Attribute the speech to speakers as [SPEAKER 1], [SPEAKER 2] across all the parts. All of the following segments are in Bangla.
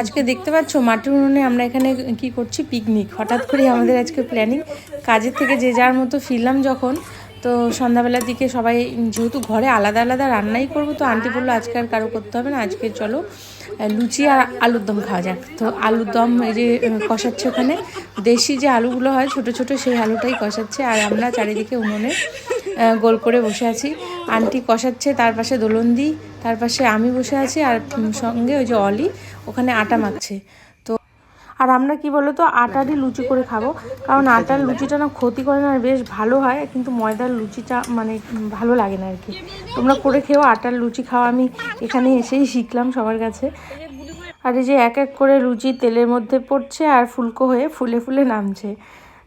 [SPEAKER 1] আজকে দেখতে পাচ্ছ, মাটির উনুনে আমরা এখানে কি করছি পিকনিক হঠাৎ করে আমাদের আজকে প্ল্যানিং কাজের থেকে যে যার মতো ফিরলাম যখন, তো সন্ধ্যাবেলার দিকে সবাই, যেহেতু ঘরে আলাদা আলাদা রান্নাই করব, তো আন্টি বলল, আজকে আর কারও করতে হবে না, আজকে চলো, লুচি আর আলুর দম খাওয়া যাক। তো আলুর দম এই যে কষাচ্ছে ওখানে। দেশি যে আলুগুলো হয়, ছোট ছোট, সেই আলুটাই কষাচ্ছে। আর আমরা চারিদিকে উনুনে গোল করে বসে আছি। আন্টি কষাচ্ছে, তার পাশে দোলন্দি, তার পাশে আমি বসে আছি আর সঙ্গে ওই যে অলি, ওখানে আটা মাখছে। তো আর আমরা কি বলো তো আটারই লুচি করে খাব। কারণ আটার লুচিটা না ক্ষতি করে না, বেশ ভালো হয়, কিন্তু ময়দার লুচিটা মানে ভালো লাগে না আর কি তোমরা করে খেও আটার লুচি খাওয়া আমি এখানে এসেই শিখলাম সবার কাছে। আর এই যে এক এক করে লুচি তেলের মধ্যে পড়ছে আর ফুলকো হয়ে ফুলে ফুলে নামছে।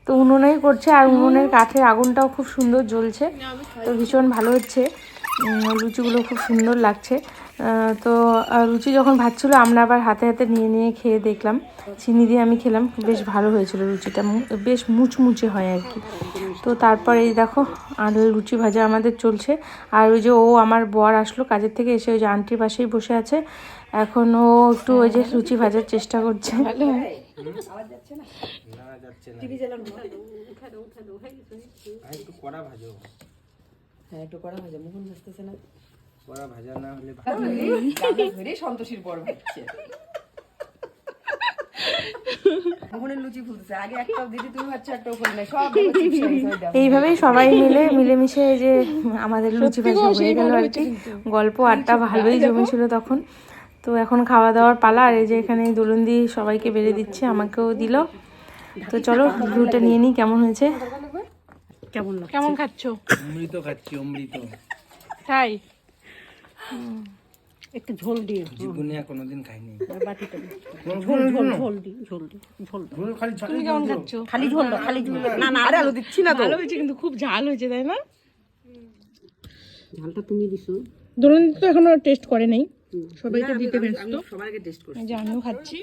[SPEAKER 1] তো উনুনেই করছে আর উনুনের কাঠের আগুনটাও খুব সুন্দর জ্বলছে। তো ভীষণ ভালো হচ্ছে। লুচিগুলো খুব সুন্দর লাগছে। তো লুচি যখন ভাজছিল, আমরা আবার হাতে হাতে নিয়ে নিয়ে খেয়ে দেখলাম। চিনি দিয়ে আমি খেলাম। বেশ ভালো হয়েছিল লুচিটা। বেশ মুচমুচে হয় আর কি। তো তারপর এই দেখো, আর লুচি ভাজা আমাদের চলছে। আর ওই যে ও আমার বর আসলো কাজের থেকে, এসে ওই যে আন্টির পাশেই বসে আছে। এখন ও একটু ওই যে লুচি ভাজার চেষ্টা করছে।
[SPEAKER 2] আর একটু কড়া ভাজো।
[SPEAKER 3] হ্যাঁ একটু করা ভাজা মুখন ভাজতেছে না।
[SPEAKER 2] কড়া ভাজা না হলে
[SPEAKER 3] ধরে সন্তোষীর বড় হচ্ছে। লুচি ফুলতেছে। আগে একটা দিদি তুমি ভাবছ একটা উপরে সব দেখো চিপস দাও।
[SPEAKER 1] এইভাবেই সবাই মিলে মিলেমিশে যে আমাদের লুচি ভাজা হয়ে গেল আর কি। গল্প আড্ডা ভালোই জমেছিল তখন। তো এখন খাওয়া দাওয়ার পালা আর এই যে এখানে দুলন্দি সবাইকে বেড়ে দিচ্ছে আমাকেও দিল। তো চলো ভিউটা নিয়ে নিই কেমন হয়েছে? কেমন কেমন খাচ্ছ?
[SPEAKER 2] অমৃত খাচ্ছি অমৃত।
[SPEAKER 1] তাই?
[SPEAKER 4] একটু ঝোল দিয়ে।
[SPEAKER 2] জীবনে কোনোদিন খাইনি।
[SPEAKER 4] বাটিটা
[SPEAKER 2] ঝোল ঝোল
[SPEAKER 4] ঝোল দি ঝোল দি ঝোল।
[SPEAKER 2] ঝোল খালি ছাড়ি
[SPEAKER 1] কেমন খাচ্ছ?
[SPEAKER 4] খালি ঝোল খালি ঝোল না না
[SPEAKER 3] আরে আলু দিচ্ছি না তো।
[SPEAKER 1] ভালো হয়েছে কিন্তু খুব ঝাল হয়েছে তাই না?
[SPEAKER 4] ঝালটা তুমি দিছো।
[SPEAKER 1] দুলন্দি তো এখনও টেস্ট করে নাই। সবাইকে দিতে ব্যস্ত।
[SPEAKER 3] সবার আগে টেস্ট করছি।
[SPEAKER 1] এই যে আমিও খাচ্ছি।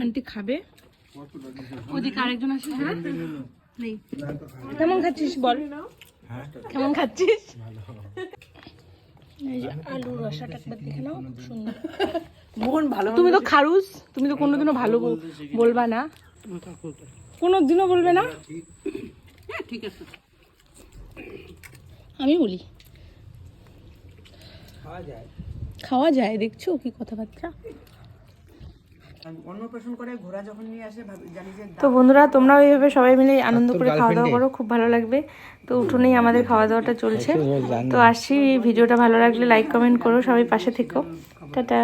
[SPEAKER 1] আন্টি খাবে। ওদিকে আরেকজন আছে হ্যাঁ? নেই। কেমন খাচ্ছিস বল? কেমন খাচ্ছিস? এই আলু রসাটা একবার দেখে নাও সুন্দর।
[SPEAKER 3] মোহন ভালো
[SPEAKER 1] তুমি তো খারুস তুমি তো কোনোদিনও ভালো বল- বলবা না। কোনোদিনও বলবে না?
[SPEAKER 4] হ্যাঁ ঠিক আছে।
[SPEAKER 1] আমি বলি।
[SPEAKER 2] খাওয়া যায়?
[SPEAKER 1] দেখছ কি কথাবার্তা?
[SPEAKER 3] অন্নপ্রাশন করে ঘোড়া যখন নিয়ে আসে ভাবি- জানি যে
[SPEAKER 1] তো বন্ধুরা তোমরা ওইভাবে সবাই মিলে আনন্দ করে খাওয়া দাওয়া করো খুব ভালো লাগবে। তো উঠোনেই আমাদের খাওয়া দাওয়াটা চলছে। তো আসি ভিডিওটা ভালো লাগলে লাইক কমেন্ট করো সবাই পাশে থেকো। টাটা।